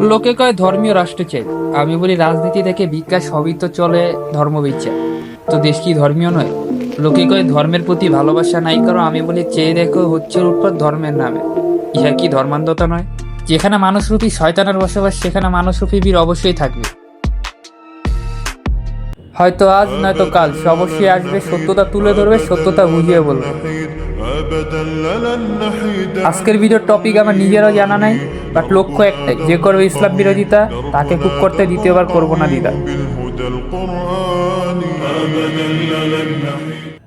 লোকে কয় ধর্মীয় রাষ্ট্র চাই আমি বলি রাজনীতি থেকে বিকাশ সবই তো চলে ধর্ম বিচার তো দেশ কি ধর্মীয় নয়? লোকে কয় ধর্মের প্রতি ভালোবাসা নাই কারণ আমি বলি চেয়ে দেখো হচ্ছে উৎপাদ ধর্মের নামে। ইহা কি ধর্মান্ধতা নয়? যেখানে মানুষরূপী শয়তানের বসবাস, সেখানে মানুষরূপী বীর অবশ্যই থাকবে। হয়তো আজ নয়তো কাল। অবশ্যই আসবে, সত্যতা তুলে ধরবে, সত্যতা বুঝিয়ে বলবে। আজকের ভিডিওর টপিক আমার নিজেরও জানা নাই বাট লক্ষ্য একটাই, যে করবে ইসলাম বিরোধিতা তাকে কুক করতে দ্বিতীয়বার করব না দিদা।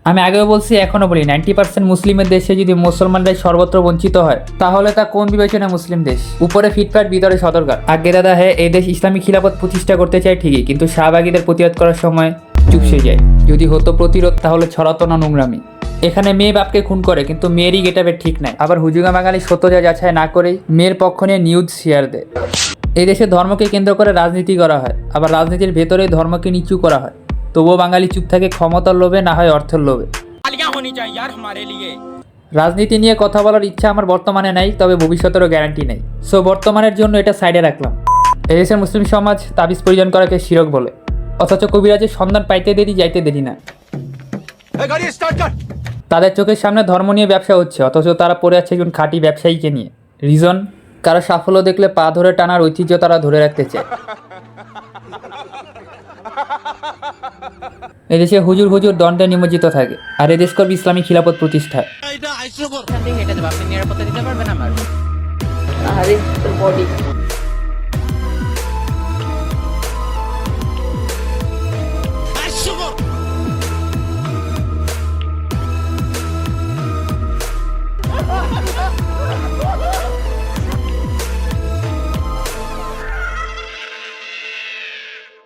আমি আগেও বলছি, এখনও বলি নাইনটি পার্সেন্ট মুসলিমের দেশে যদি মুসলমানরাই সর্বত্র বঞ্চিত হয়, তাহলে তা কোন বিবেচনায় মুসলিম দেশ? উপরে ফিটফাট বিদরে সতর্কার আগে দাদা হ্যাঁ এই দেশ ইসলামী খিলাফত প্রতিষ্ঠা করতে চায় ঠিকই, কিন্তু শাহবাগীদের প্রতিরোধ করার সময় চুপসে যায়। যদি হতো প্রতিরোধ, তাহলে ছড়াতো না নোংরামি। এখানে মেয়ে বাপকে খুন করে, কিন্তু মেয়েরই গেটাবে ঠিক নাই। আবার হুজুগা মাগালি সত্যজা যাচাই না করেই মেয়ের পক্ষ নিয়ে নিউজ শেয়ার দেয়। এই দেশে ধর্মকে কেন্দ্র করে রাজনীতি করা হয়, আবার রাজনীতির ভেতরে ধর্মকে নিচু করা হয়। তবুও বাঙালি চুপ থাকে ক্ষমতার লোভে না হয় অর্থের লোভে। রাজনীতি নিয়ে কথা বলার ইচ্ছা আমার বর্তমানে নাই তবে ভবিষ্যতেরও গ্যারান্টি নেই। সো বর্তমানের জন্য এটা সাইডে রাখলাম। এদেশের মুসলিম সমাজ তাবিজ পরিধান করাকে শিরক বলে। অথচ কবিরাজের সন্ধান পাইতে দেরি যাইতে দেরি না। তাদের চোখের সামনে ধর্ম নিয়ে ব্যবসা হচ্ছে অথচ তারা পড়ে আছে একজন খাঁটি ব্যবসায়ীকে নিয়ে। রিজন কারও সাফল্য দেখলে পা ধরে টানার ঐতিহ্য তারা ধরে রাখতে চায়। এদেশে হুজুর হুজুর দণ্ডে নিমজ্জিত থাকে আর এদেশ করবে ইসলামী আরে তোর বডি